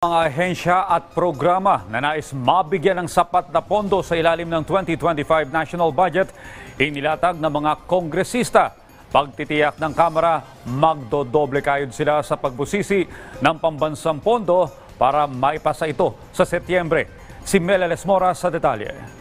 Mga ahensya at programa na nais mabigyan ng sapat na pondo sa ilalim ng 2025 national budget, inilatag ng mga kongresista. Pagtitiyak ng Kamara, magdodoble kayod sila sa pagbusisi ng pambansang pondo para maipasa ito sa Setyembre. Si Mela Lesmora sa detalye.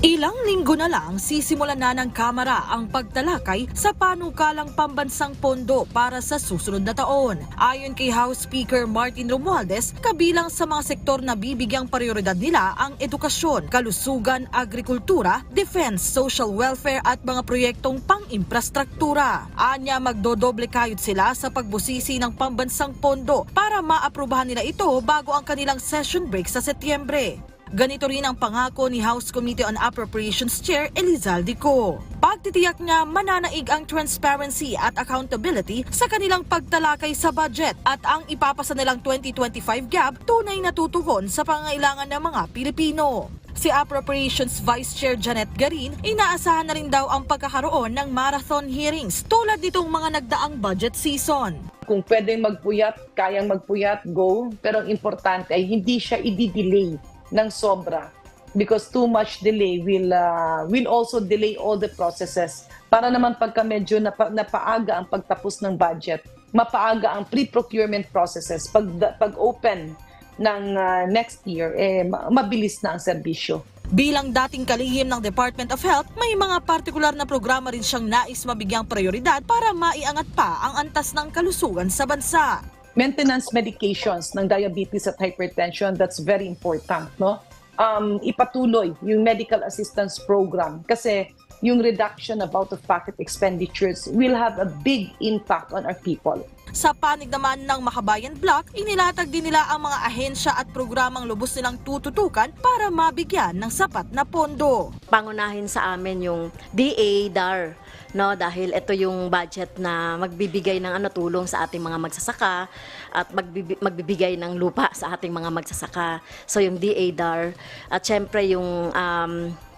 Ilang linggo na lang sisimulan na ng Kamara ang pagtalakay sa panukalang pambansang pondo para sa susunod na taon. Ayon kay House Speaker Martin Romualdez, kabilang sa mga sektor na bibigyang prioridad nila ang edukasyon, kalusugan, agrikultura, defense, social welfare at mga proyektong pang-infrastruktura. Anya magdodoble kayod sila sa pagbusisi ng pambansang pondo para maaprubahan nila ito bago ang kanilang session break sa Setyembre. Ganito rin ang pangako ni House Committee on Appropriations Chair Elizalde Co. Pagtitiyak niya mananaig ang transparency at accountability sa kanilang pagtalakay sa budget at ang ipapasa nilang 2025 gap tunay na tutugon sa pangailangan ng mga Pilipino. Si Appropriations Vice Chair Janet Garin, inaasahan na rin daw ang pagkakaroon ng marathon hearings tulad nitong mga nagdaang budget season. kung pwedeng magpuyat, kayang magpuyat, go. Pero ang importante ay hindi siya i-delay ng sobra because too much delay will uh, will also delay all the processes. Para naman pagka medyo napa, napaaga ang pagtapos ng budget mapaaga ang pre-procurement processes. Pag pag open ng uh, next year eh ma- mabilis na ang serbisyo. Bilang dating kalihim ng Department of Health, may mga partikular na programa rin siyang nais mabigyang prioridad para maiangat pa ang antas ng kalusugan sa bansa. Maintenance medications ng diabetes at hypertension, that's very important, no? Um, ipatuloy yung medical assistance program kasi yung reduction of out-of-pocket expenditures will have a big impact on our people. Sa panig naman ng Makabayan Block, inilatag din nila ang mga ahensya at programang lubos nilang tututukan para mabigyan ng sapat na pondo. pangunahin sa amin yung DA, DAR, no dahil ito yung budget na magbibigay ng ano tulong sa ating mga magsasaka at magbibi- magbibigay ng lupa sa ating mga magsasaka. So yung DA, DAR at syempre yung um,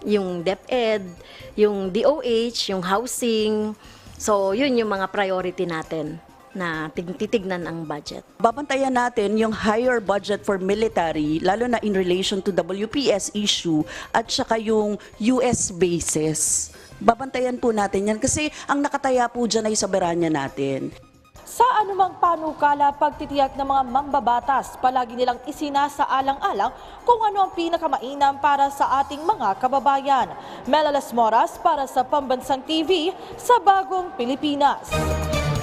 yung DepEd, yung DOH, yung housing. So yun yung mga priority natin na tig- titignan ang budget. Babantayan natin yung higher budget for military, lalo na in relation to WPS issue, at saka yung US bases. Babantayan po natin yan kasi ang nakataya po dyan ay soberanya natin. Sa anumang panukala pagtitiyak ng mga mambabatas, palagi nilang isinasaalang-alang kung ano ang pinakamainam para sa ating mga kababayan. Melalas Moras para sa Pambansang TV sa Bagong Pilipinas.